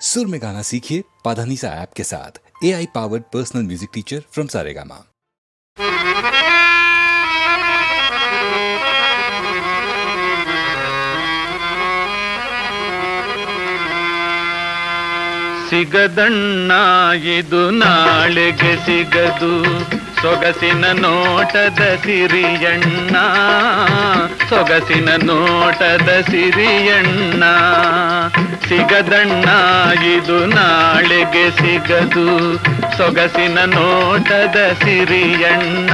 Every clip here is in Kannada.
सुर में गाना सीखिए पाधानीसा ऐप के साथ A I powered personal music teacher from Saregama ಸಿಗದಣ್ಣ ಇದು ನಾಳೆಗೆ ಸಿಗದು ಸೊಗಸಿನ ನೋಟದ ಸಿರಿಯಣ್ಣ. ಸೊಗಸಿನ ನೋಟದ ಸಿರಿಯಣ್ಣ. ಸಿಗದಣ್ಣ ಇದು ನಾಳೆಗೆ ಸಿಗದು. ಸೊಗಸಿನ ನೋಟದ ಸಿರಿಯಣ್ಣ.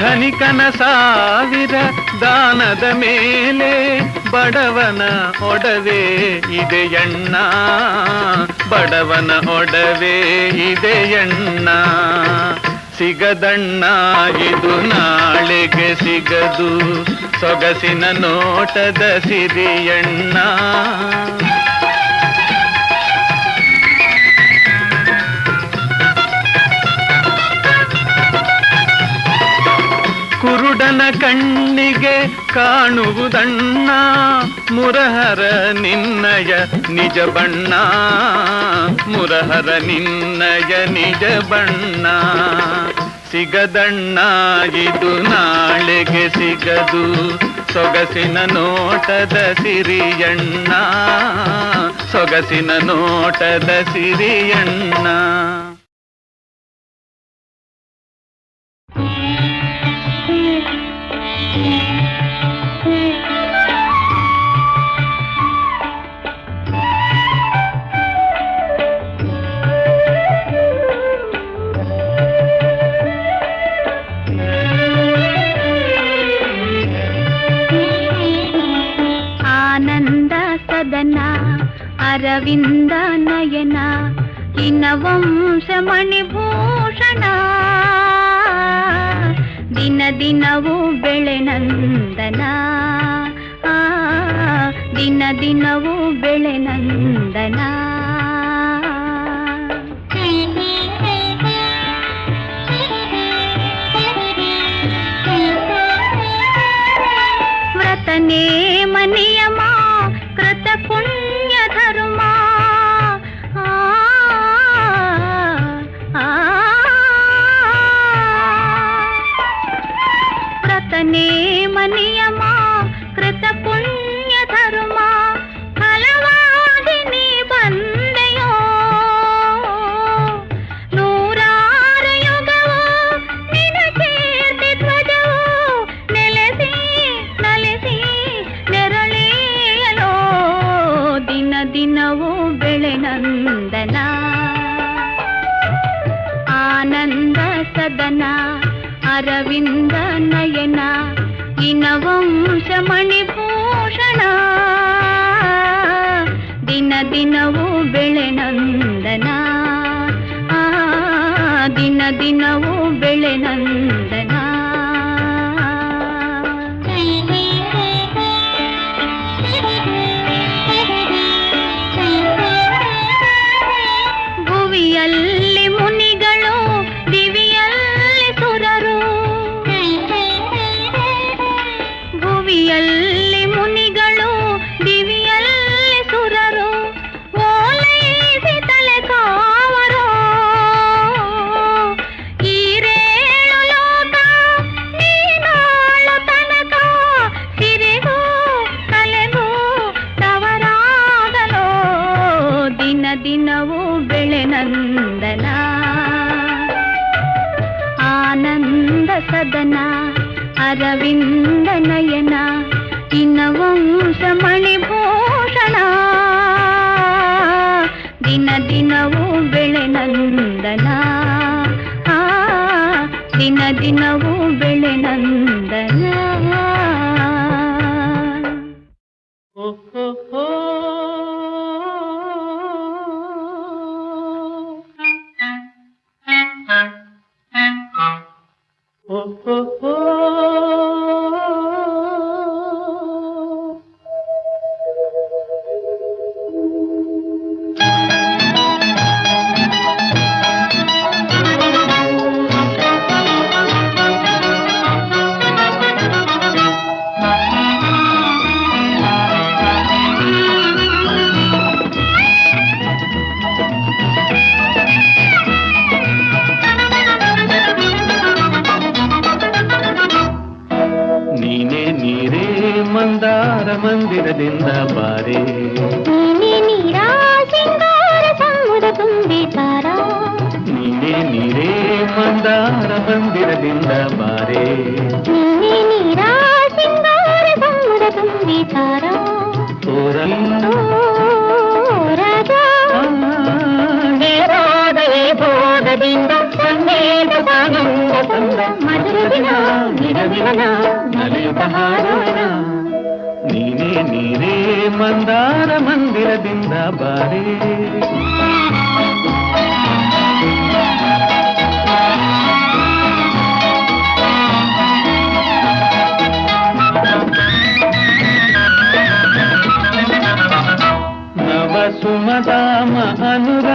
ಧನಿಕನ ಸಾವಿರ ದಾನದ ಮೇಲೆ ಬಡವನ ಒಡವೆ ಇದೆಯಣ್ಣ ಬಡವನ ಒಡವೆ ಇದೆಯಣ್ಣ ಸಿಗದಣ್ಣ, ಇದು ನಾಳೆಗೆ ಸಿಗದು. ಸೊಗಸಿನ ನೋಟದ ಸಿರಿಯಣ್ಣ ಕಣ್ಣಿಗೆ ಕಾಣುವುದಣ್ಣ, ಮುರಹರ ನಿನ್ನಯ ನಿಜ ಬಣ್ಣ ಮುರಹರ ನಿನ್ನಯ ನಿಜ ಬಣ್ಣ ಸಿಗದಣ್ಣ, ಇದು ನಾಳೆಗೆ ಸಿಗದು, ಸೊಗಸಿನ ನೋಟದ ಸಿರಿಯಣ್ಣ, ಸೊಗಸಿನ ನೋಟದ ಸಿರಿಯಣ್ಣ. ಅರವಿಂದ ನಯನ ವಂಶ ಮಣಿಭೂಷಣ ದಿನ ದಿನವೂ ಬೆಳೆನಂದನ ಆ, ದಿನ ದಿನವೂ ಬೆಳೆನಂದನ ವ್ರತನೇ ಮನಿಯಮ ಕೃತ ಪುಣ್ಯ ದಿನವೂ ಬೆಳೆನಂದನ ದಿನ ದಿನವೂ ಬೆಳೆನಂದನ ನೀನೇ ನೀರೇ ಮಂದಾರ ಮಂದಿರದಿಂದ ಬಾರೆ ನವ ಸುಮದಾಮ ಅನುರಾಗ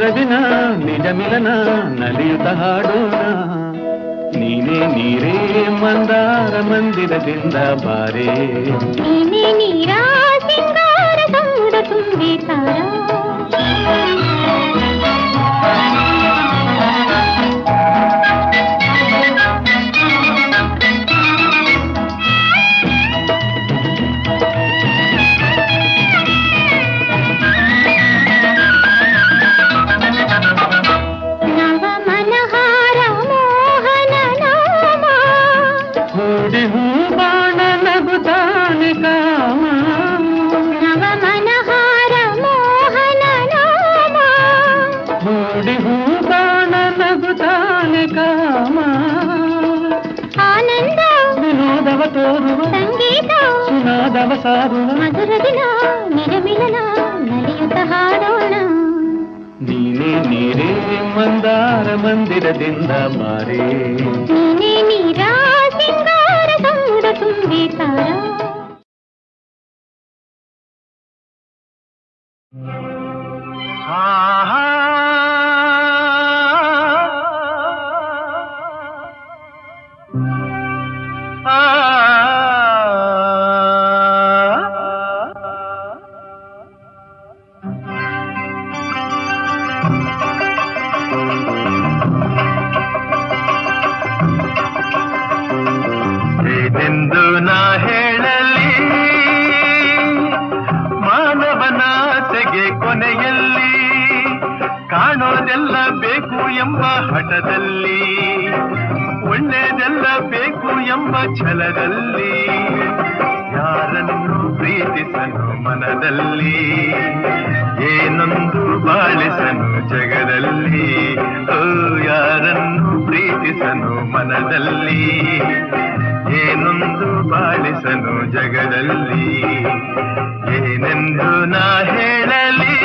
ಜೀವನ ಮಧುರ ದಿನ ನಿಜ ಮಿಲನ ನಲಿಯುತ್ತ ಹಾಡೋಣ ನೀನೇ ನೀರೇ ಮಂದಾರ ಮಂದಿರದಿಂದ ಬಾರೆ ನೀನೆ ನೀರ ವಿನೋದವ ತೋರುವ ಸಂಗೀತ ಸುನಾದವ ಸಾರುವ ಮಧುರ ದಿನ ನಿರಮಿಲನ ನಲಿಯುತ್ತ ಹಾಡೋಣ ನೀನೇ ನೀರೇ ಮಂದಾರ ಮಂದಿರದಿಂದ ಬಾರೆ ನೀನೆ ನೀರ ಸಿಂಗಾರ ಸಮುದ್ರ ತುಂಬಿ ಪ್ರೀತಿಸನು ಮನದಲ್ಲಿ, ಏನೊಂದು ಬಾಳಿಸನು ಜಗದಲ್ಲಿ. ಓ, ಯಾರನ್ನು ಪ್ರೀತಿಸನು ಮನದಲ್ಲಿ, ಏನೊಂದು ಬಾಳಿಸನು ಜಗದಲ್ಲಿ. ಏನೆಂದು ನಾ ಹೇಳಲಿ?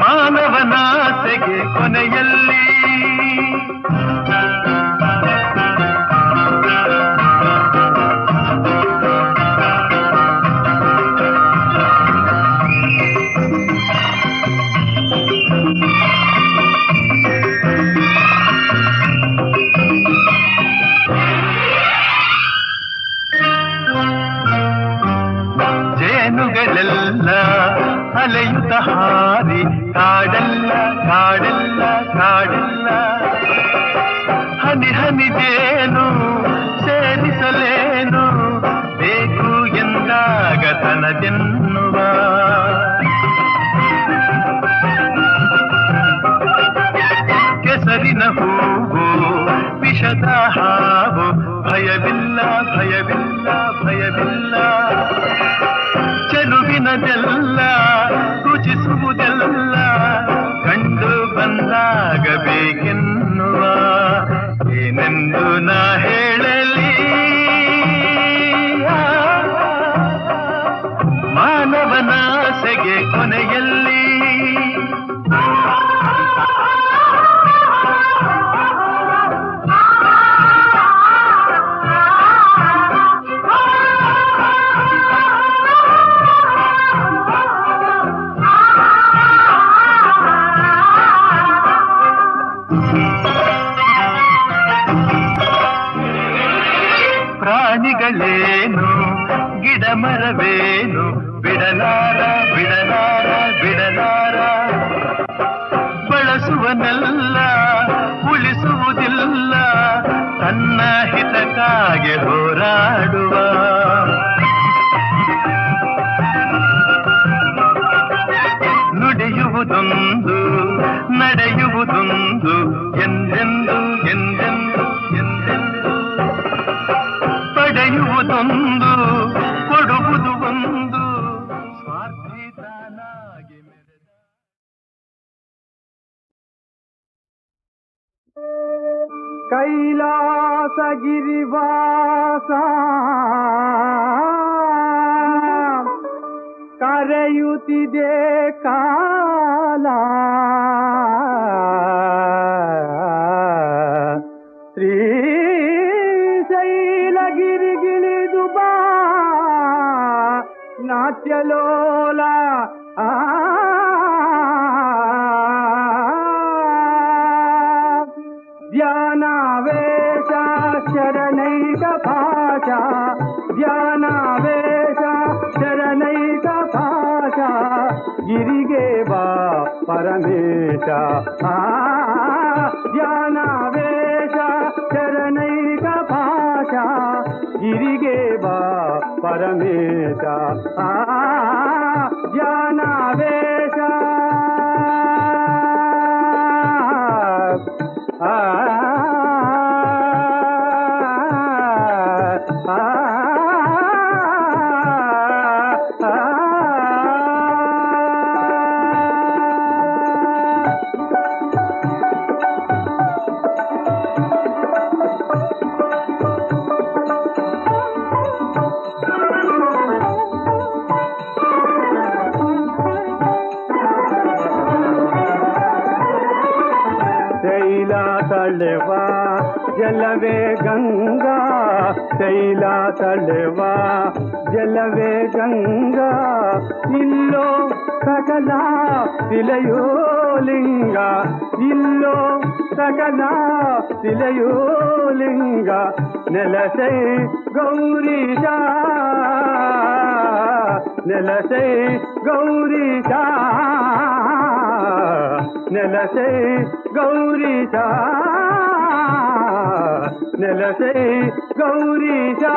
ಮಾನವನಾಸೆಗೆ ಕೊನೆಯಲ್ಲಿ ಕೆಸರಿನ ಹೂವು, ವಿಷದ ಹಾವು. ಭಯವಿಲ್ಲ ಭಯವಿಲ್ಲ ಭಯವಿಲ್ಲ. ಚೆಲುವಿನದೆಲ್ಲ ರುಚಿಸುವುದೆಲ್ಲ ಕಂಡು ಬಂದಾಗಬೇಕೆನ್ನುವ ಏನೆಂದು ನಾ ಹೇಳಲಿ? ಮಾನವನಾಸೆಗೆ ಕೊನೆಯಲ್ಲಿ ಹಿತಕ್ಕಾಗಿ ಹೋರಾಡುವ. ನುಡಿಯುವುದೊಂದು ನಡೆಯುವುದೊಂದು ಎಂದೆಂದು ಎಂದೆಂದು ಎಂದೆಂದು. ಪಡೆಯುವುದೊಂದು ಕೊಡುವುದು ಒಂದು. ಸ್ವಾರ್ಥಿ ಮೆರೆದ. ಕೈಲಾಸಗಿರಿವಾಸ ಕರೆಯುತ್ತಿದೆ ಕಾಲ. పరమేశ. జ్ఞానవేశ చరణైక భాష. గిరిగే బా పరమేశ ತಳೆವ ಜಲವೇ ಗಂಗಾ ಶೈಲ ತಳೆವ ಜಲವೇ ಗಂಗಾ ಇಲ್ಲೋ ಸಕಲ ತಿಲೆಯೋ ಲಿಂಗ ಇಲ್ಲೋ ಸಕಲ ತಿಲೆಯೋ గౌలింగ నెలసై గౌరీశా నెలసై గౌరీశా నెలసై గౌరీశా నెలసై గౌరీశా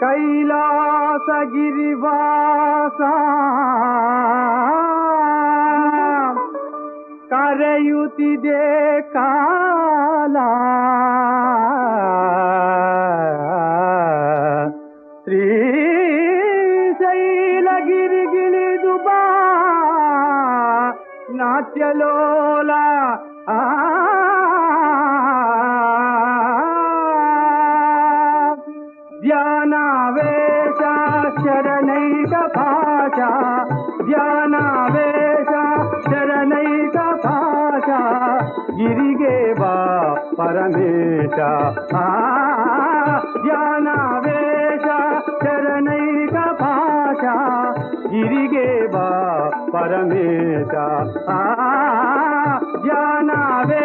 ಕೈಲಾಸಗಿರಿವಾಸ. ಕರೆಯುತ್ತಿದೆ ಕಾಲ. ಗಿರಿಗೇವಾ ಪರಮೇಶ ಆ ಧ್ಯಾನವೇಶ ಚರಣೈಕ ಭಾಷ ಗಿರಿಗೇವಾ ಪರಮೇಶ ಆ ಧ್ಯಾನವೇ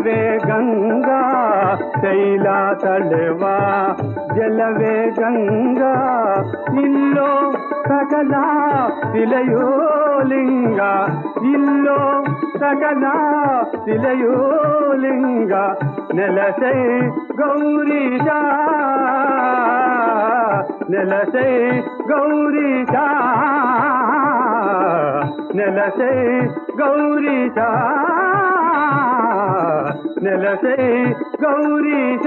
ಜಲವೇ ಗಂಗಾ ತೈಲ ತಳೆವ ಜಲವೇ ಗಂಗಾ ಇಲ್ಲೋ ಸಕಲ ತಿಲೆಯೋ ಲಿಂಗ ಇಲ್ಲೋ ಸಕಲ ತಿಲೆಯೋ ಲಿಂಗ ನೆಲಸೈ ಗೌರೀಶ ನೆಲಸೈ ಗೌರೀಶ ನೆಲಸೈ ಗೌರೀಶ ನೆಲಸೈ ಗೌರೀಶ